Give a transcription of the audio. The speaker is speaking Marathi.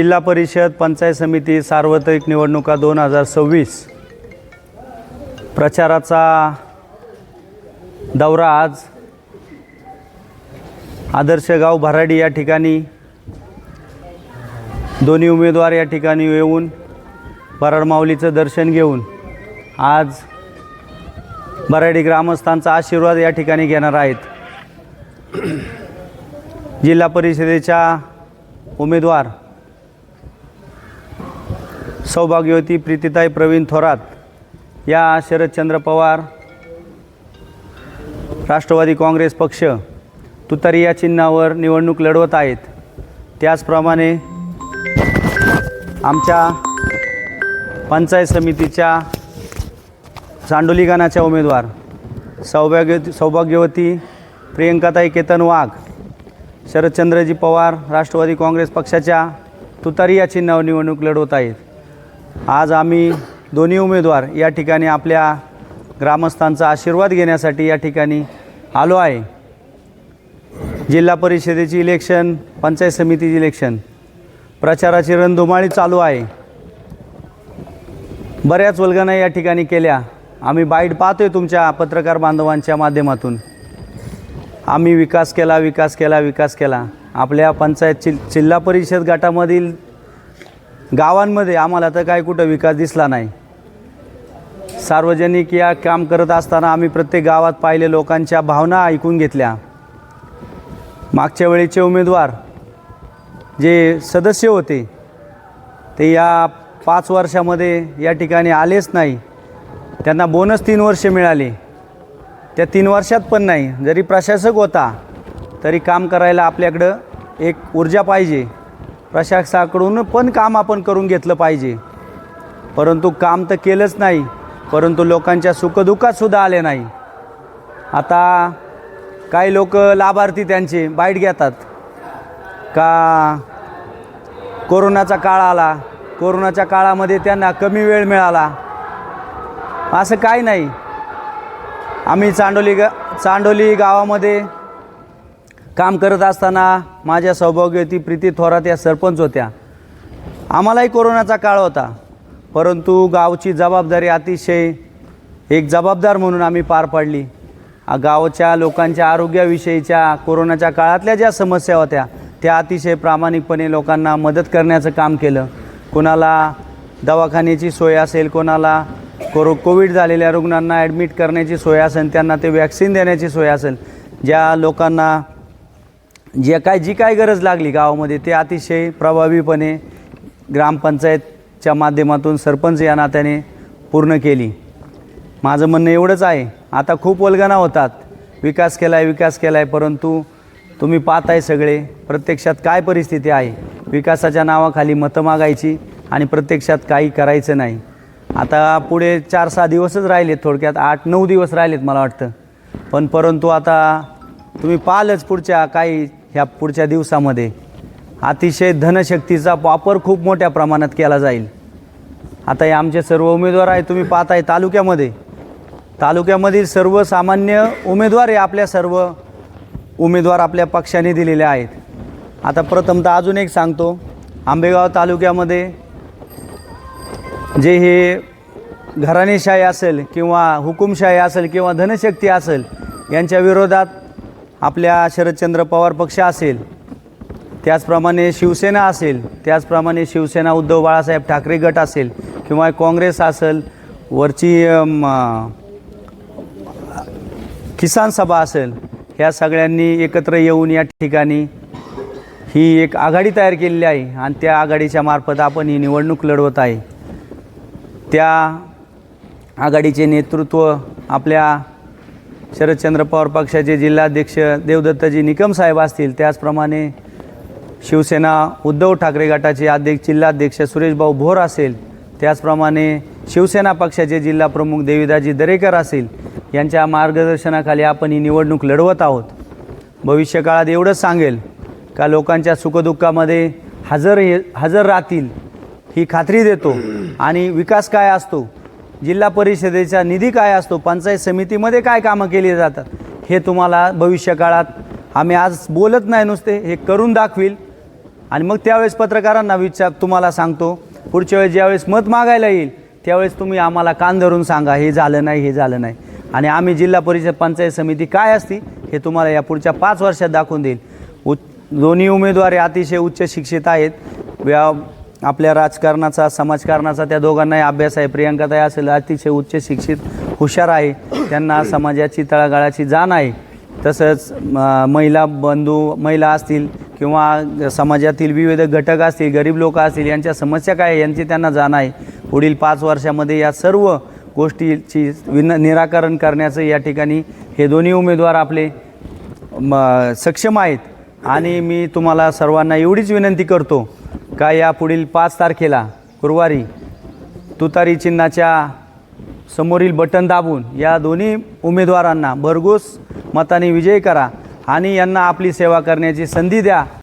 जिल्हा परिषद पंचायत समिती सार्वत्रिक निवडणुका दोन हजार सव्वीस. प्रचाराचा दौरा आज. आदर्श गाव भराडी या ठिकाणी. दोन्ही उमेदवार या ठिकाणी येऊन भराडमाऊलीचं दर्शन घेऊन आज बराडी ग्रामस्थांचा आशीर्वाद या ठिकाणी घेणार आहेत. जिल्हा परिषदेच्या उमेदवार सौभाग्यवती प्रीतिताई प्रवीण थोरात या शरदचंद्र पवार राष्ट्रवादी काँग्रेस पक्ष तुतारी या चिन्हावर निवडणूक लढवत आहेत. त्याचप्रमाणे आमच्या पंचायत समितीच्या सांडोली गानाच्या उमेदवार सौभाग्य सौभाग्यवती प्रियंकाताई केतन वाघ शरदचंद्रजी पवार राष्ट्रवादी काँग्रेस पक्षाच्या तुतारी या चिन्हावर निवडणूक लढवत आहेत. आज आम्ही दोन्ही उमेदवार या ठिकाणी आपल्या ग्रामस्थांचा आशीर्वाद घेण्यासाठी या ठिकाणी आलो आहे. जिल्हा परिषदेची इलेक्शन पंचायत समितीची इलेक्शन प्रचाराची रणधुमाळी चालू आहे. बऱ्याच वल्गना या ठिकाणी केल्या. आम्ही बाईट पाहतोय तुमच्या पत्रकार बांधवांच्या माध्यमातून. आम्ही विकास केला विकास केला विकास केला. आपल्या पंचायत चि जिल्हा परिषद गटामधील गावांमध्ये आम्हाला तर काय कुठं विकास दिसला नाही. सार्वजनिक या काम करत असताना आम्ही प्रत्येक गावात पाहिले लोकांच्या भावना ऐकून घेतल्या. मागच्या वेळेचे उमेदवार जे सदस्य होते ते या पाच वर्षामध्ये या ठिकाणी आलेच नाही. त्यांना बोनस तीन वर्ष मिळाले. त्या तीन वर्षात पण नाही. जरी प्रशासक होता तरी काम करायला आपल्याकडं एक ऊर्जा पाहिजे. प्रशासकाकडून पण काम आपण करून घेतलं पाहिजे. परंतु काम तर केलंच नाही परंतु लोकांच्या सुखदुःखातसुद्धा आले नाही. आता काही लोक लाभार्थी त्यांचे बाईट घेतात. का कोरोनाचा काळ आला कोरोनाच्या काळामध्ये त्यांना कमी वेळ मिळाला. असं काही नाही. आम्ही चांडोली गा चांडोली गावामध्ये काम करत असताना माझ्या सौभाग्यवती प्रीती थोरात या सरपंच होत्या. आम्हालाही कोरोनाचा काळ होता. परंतु गावची जबाबदारी अतिशय एक जबाबदार म्हणून आम्ही पार पाडली. गावच्या लोकांच्या आरोग्याविषयीच्या कोरोनाच्या काळातल्या ज्या समस्या होत्या त्या अतिशय प्रामाणिकपणे लोकांना मदत करण्याचं काम केलं. कोणाला दवाखान्याची सोय असेल कोणाला कोरो कोविड झालेल्या रुग्णांना ॲडमिट करण्याची सोय असेल त्यांना ते वॅक्सिन देण्याची सोय असेल ज्या लोकांना जे काय जी काय गरज लागली गावामध्ये ते अतिशय प्रभावीपणे ग्रामपंचायतच्या माध्यमातून सरपंच या नात्याने पूर्ण केली. माझं म्हणणं एवढंच आहे आता खूप वल्गना होतात. विकास केला आहे विकास केला आहे परंतु तुम्ही पाहताय सगळे प्रत्यक्षात काय परिस्थिती आहे? विकासाच्या नावाखाली मतं मागायची आणि प्रत्यक्षात काही करायचं नाही. आता पुढे चार सहा दिवसच राहिलेत थोडक्यात आठ नऊ दिवस राहिलेत मला वाटतं. पण परंतु आता तुम्ही पाहालच पुढच्या काही ह्या पुढच्या दिवसामध्ये अतिशय धनशक्तीचा वापर खूप मोठ्या प्रमाणात केला जाईल. आता हे आमचे सर्व उमेदवार आहे तुम्ही पाहताय तालुक्यामध्ये. तालुक्यामधील सर्वसामान्य उमेदवार हे आपल्या सर्व उमेदवार आपल्या पक्षाने दिलेले आहेत. आता प्रथमतः अजून एक सांगतो. आंबेगाव तालुक्यामध्ये जे हे घराणेशाही असेल किंवा हुकुमशाही असेल किंवा धनशक्ती असेल यांच्या विरोधात आपल्या शरदचंद्र पवार पक्ष असेल त्याचप्रमाणे शिवसेना असेल त्याचप्रमाणे शिवसेना उद्धव बाळासाहेब ठाकरे गट असेल किंवा काँग्रेस असेल वरची किसान सभा असेल ह्या सगळ्यांनी एकत्र येऊन या ठिकाणी ही एक आघाडी तयार केलेली आहे आणि त्या आघाडीच्या मार्फत आपण ही निवडणूक लढवत आहे. त्या आघाडीचे नेतृत्व आपल्या शरदचंद्र पवार पक्षाचे जिल्हाध्यक्ष देवदत्तजी निकम साहेब असतील त्याचप्रमाणे शिवसेना उद्धव ठाकरे गटाचे अध्यक्ष जिल्हाध्यक्ष सुरेशभाऊ भोर असेल त्याचप्रमाणे शिवसेना पक्षाचे जिल्हा प्रमुख देवीदाजी दरेकर असेल यांच्या मार्गदर्शनाखाली आपण ही निवडणूक लढवत आहोत. भविष्यकाळात एवढंच सांगेल का लोकांच्या सुखदुःखामध्ये हजर हे हजर राहतील ही खात्री देतो. आणि विकास काय असतो? जिल्हा परिषदेचा निधी काय असतो? पंचायत समितीमध्ये काय कामं केली जातात? हे तुम्हाला भविष्यकाळात आम्ही आज बोलत नाही नुसते हे करून दाखवील. आणि मग त्यावेळेस पत्रकारांना विचार तुम्हाला सांगतो. पुढच्या वेळेस ज्यावेळेस मत मागायला येईल त्यावेळेस तुम्ही आम्हाला कान धरून सांगा हे झालं नाही हे झालं नाही. आणि आम्ही जिल्हा परिषद पंचायत समिती काय असती हे तुम्हाला या पुढच्या पाच वर्षात दाखवून देईल. उ दोन्ही उमेदवार अतिशय उच्च शिक्षित आहेत. व्या आपल्या राजकारणाचा समाजकारणाचा त्या दोघांनाही अभ्यास आहे. प्रियंकाताई असेल अतिशय उच्च शिक्षित हुशार आहे. त्यांना समाजाची तळागाळाची जाण आहे. तसंच म- महिला बंधू महिला असतील किंवा समाजातील विविध घटक असतील गरीब लोक असतील यांच्या समस्या काय यांची त्यांना जाण आहे. पुढील पाच वर्षामध्ये या सर्व गोष्टीची विन निराकरण करण्याचं या ठिकाणी हे दोन्ही उमेदवार आपले म सक्षम आहेत. आणि मी तुम्हाला सर्वांना एवढीच विनंती करतो का या पुढील पाच तारखेला? गुरुवारी. तुतारी चिन्हाच्या समोरील बटन दाबून या दोन्ही उमेदवारांना भरघोस मताने विजयी करा आणि यांना आपली सेवा करण्याची संधी द्या.